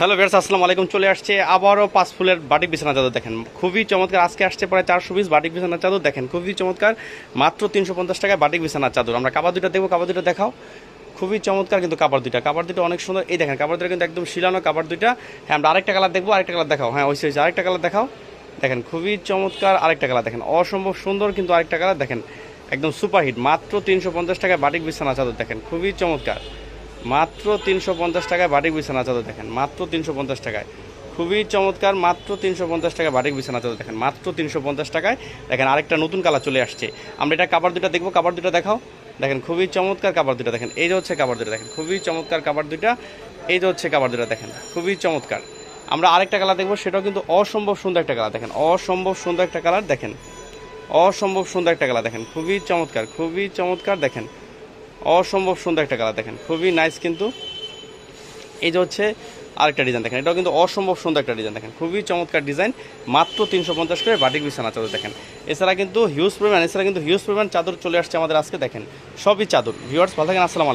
Hello বেরস আসসালামু আলাইকুম। চলে আসছে আবারও পাঁচ ফুলের বাটিক বিছানা চাদর দেখেন। খুবই চমৎকার, আজকে আসছে প্রায় চারশো পিস বাটিক বিছানা চাদর দেখেন। খুবই চমৎকার, মাত্র তিনশো পঞ্চাশ টাকায় বাটিক বিছানা চাদর। আমরা কাবার দুটো দেখব কাবার দুটো দেখাও। খুবই চমৎকার কিন্তু কাবার দুইটা। কাবার দুটো অনেক সুন্দর। এই দেখেন, কাবার দুটো কিন্তু একদম শিলানো কাপড় দুইটা। হ্যাঁ আমরা আরেকটা কালার দেখব, আরেকটা কালার দেখাও। হ্যাঁ ওই হয়েছে আরেকটা কালার দেখাও। দেখেন, খুবই চমৎকার আরেকটা কালার দেখেন। অসম্ভব সুন্দর কিন্তু আরেকটা কালার দেখেন। একদম সুপারহিট, মাত্র তিনশো পঞ্চাশ টাকায় বাটিক বিছানা চাদর দেখেন। খুবই চমৎকার। মাত্র তিনশো পঞ্চাশ টাকায় বাটিক বিছানা চাদর দেখেন, মাত্র তিনশো পঞ্চাশ টাকায়। খুবই চমৎকার, মাত্র তিনশো পঞ্চাশ টাকায় বাটিক বিছানা চাদর দেখেন, মাত্র তিনশো পঞ্চাশ টাকায়। দেখেন আরেকটা নতুন কালার চলে আসছে। আমরা এটা কাপড় দুটো দেখব কাপড় দুটো দেখাও। দেখেন খুবই চমৎকার কাপড় দুটো দেখেন, এই যে হচ্ছে কাপড় দুটা দেখেন, খুবই চমৎকার কাপড় দুটা এই যে হচ্ছে কাপড় দুটা দেখেন, খুবই চমৎকার। আমরা আরেকটা কালার দেখব, সেটাও কিন্তু অসম্ভব সুন্দর একটা কালার দেখেন, অসম্ভব সুন্দর একটা কালার দেখেন, অসম্ভব সুন্দর একটা কালার দেখেন, খুবই চমৎকার খুবই চমৎকার দেখেন। অসম্ভব সুন্দর একটা কালার দেখেন। খুবই নাইস কিন্তু। এই যে হচ্ছে আরেকটা ডিজাইন দেখেন। এটাও কিন্তু অসম্ভব সুন্দর একটা ডিজাইন দেখেন। খুবই চমৎকার ডিজাইন মাত্র তিনশো পঞ্চাশ করে বাটিক বিছানা চাদর দেখেন। এছাড়া কিন্তু হিউজ পরিমাণ এছাড়া কিন্তু হিউজ পরিমাণ চাদর চলে আসছে আমাদের আজকে দেখেন। সবই চাদর। ভিউয়ার্স ভালো থাকেন। আসসালামু